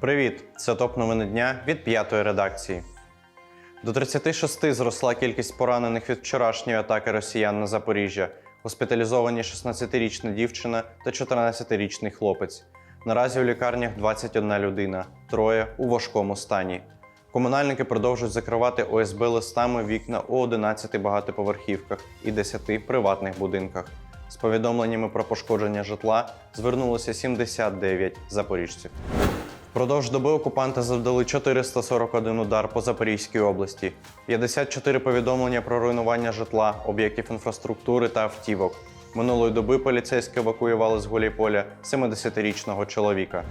Привіт! Це топ новини дня від п'ятої редакції. До 36 зросла кількість поранених від вчорашньої атаки росіян на Запоріжжя. Госпіталізовані 16-річна дівчина та 14-річний хлопець. Наразі у лікарнях 21 людина, троє у важкому стані. Комунальники продовжують закривати ОСБ листами вікна у 11 багатоповерхівках і 10 приватних будинках. З повідомленнями про пошкодження житла звернулося 79 запоріжців. Впродовж доби окупанти завдали 441 удар по Запорізькій області, 54 повідомлення про руйнування житла, об'єктів інфраструктури та автівок. Минулої доби поліцейські евакуювали з Гуляйполя 70-річного чоловіка.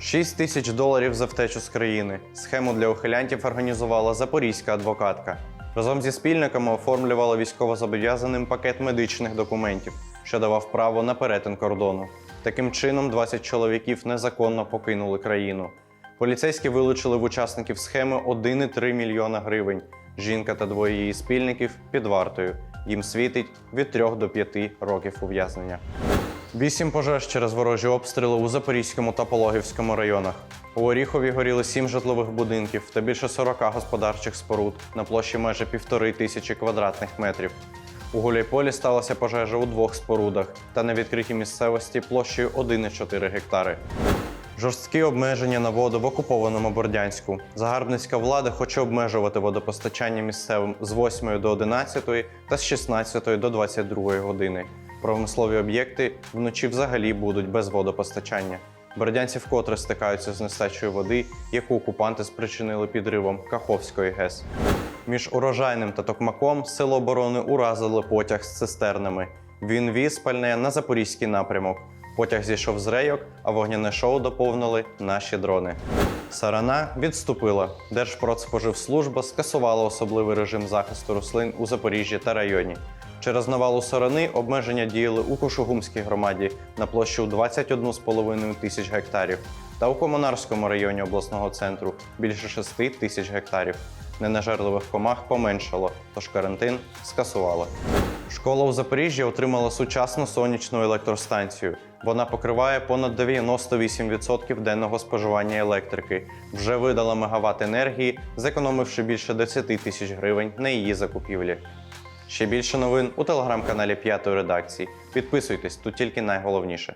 6 тисяч доларів за втечу з країни. Схему для ухилянтів організувала запорізька адвокатка. Разом зі спільниками оформлювала військовозобов'язаним пакет медичних документів, що давав право на перетин кордону. Таким чином, 20 чоловіків незаконно покинули країну. Поліцейські вилучили в учасників схеми 1,3 мільйона гривень. Жінка та двоє її спільників під вартою. Їм світить від 3 до 5 років ув'язнення. Вісім пожеж через ворожі обстріли у Запорізькому та Пологівському районах. У Оріхові горіли сім житлових будинків та більше 40 господарчих споруд на площі майже півтори тисячі квадратних метрів. У Гуляйполі сталася пожежа у двох спорудах та на відкритій місцевості площею 1,4 гектари. Жорсткі обмеження на воду в окупованому Бордянську. Загарбницька влада хоче обмежувати водопостачання місцевим з 8 до 11 та з 16 до 22 години. Промислові об'єкти вночі взагалі будуть без водопостачання. Бордянці вкотре стикаються з нестачею води, яку окупанти спричинили підривом Каховської ГЕС. Між урожайним та токмаком сили оборони уразили потяг з цистернами. Він віз пальне на запорізький напрямок. Потяг зійшов з рейок, а вогняне шоу доповнили наші дрони. Сарана відступила. Держпродспоживслужба скасувала особливий режим захисту рослин у Запоріжжі та районі. Через навалу сарани обмеження діяли у Кошугумській громаді на площі у 21,5 тисяч гектарів та у Комунарському районі обласного центру більше 6 тисяч гектарів. Ненажерливих комах поменшало, тож карантин скасували. Школа у Запоріжжі отримала сучасну сонячну електростанцію. Вона покриває понад 98% денного споживання електрики. Вже видала мегаватт енергії, зекономивши більше 10 тисяч гривень на її закупівлі. Ще більше новин у телеграм-каналі П'ятої редакції. Підписуйтесь, тут тільки найголовніше.